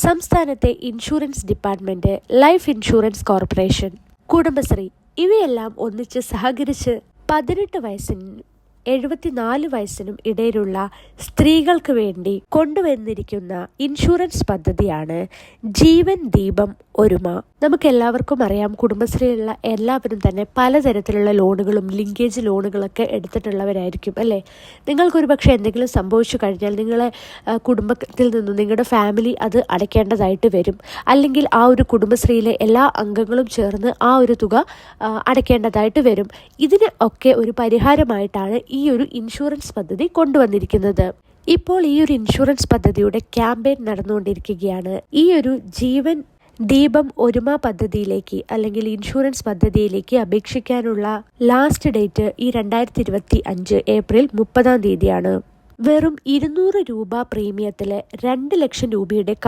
സംസ്ഥാനത്തെ insurance department life insurance corporation Kudumbashree ഇവയെല്ലാം ഒന്നിച്ച് സഹകരിച്ച് പതിനെട്ട് വയസ്സിനും എഴുപത്തിനാല് വയസ്സിനും ഇടയിലുള്ള സ്ത്രീകൾക്ക് വേണ്ടി കൊണ്ടുവന്നിരിക്കുന്ന ഇൻഷുറൻസ് പദ്ധതിയാണ് ജീവൻ ദീപം ഒരുമ. നമുക്ക് എല്ലാവർക്കും അറിയാം കുടുംബശ്രീയിലുള്ള എല്ലാവരും തന്നെ പലതരത്തിലുള്ള ലോണുകളും ലിങ്കേജ് ലോണുകളൊക്കെ എടുത്തിട്ടുള്ളവരായിരിക്കും അല്ലേ? നിങ്ങൾക്കൊരു പക്ഷേ എന്തെങ്കിലും സംഭവിച്ചു കഴിഞ്ഞാൽ നിങ്ങളെ കുടുംബത്തിൽ നിന്നും നിങ്ങളുടെ ഫാമിലി അത് അടയ്ക്കേണ്ടതായിട്ട് വരും. അല്ലെങ്കിൽ ആ ഒരു കുടുംബശ്രീയിലെ എല്ലാ അംഗങ്ങളും ചേർന്ന് ആ ഒരു തുക അടയ്ക്കേണ്ടതായിട്ട് വരും. ഇതിന് ഒക്കെ ഒരു പരിഹാരമായിട്ടാണ് ഈ ഒരു ഇൻഷുറൻസ് പദ്ധതി കൊണ്ടുവന്നിരിക്കുന്നത്. ഇപ്പോൾ ഈ ഒരു ഇൻഷുറൻസ് പദ്ധതിയുടെ ക്യാമ്പയിൻ നടന്നുകൊണ്ടിരിക്കുകയാണ്. ഈ ഒരു ജീവൻ ദീപം ഒരുമ പദ്ധതിയിലേക്ക് അല്ലെങ്കിൽ ഇൻഷുറൻസ് പദ്ധതിയിലേക്ക് അപേക്ഷിക്കാനുള്ള ലാസ്റ്റ് ഡേറ്റ് ഈ രണ്ടായിരത്തി ഇരുപത്തി അഞ്ച് ഏപ്രിൽ മുപ്പതാം തീയതിയാണ്. വെറും ഇരുന്നൂറ് രൂപ പ്രീമിയത്തിലെ രണ്ട് ലക്ഷം രൂപയുടെ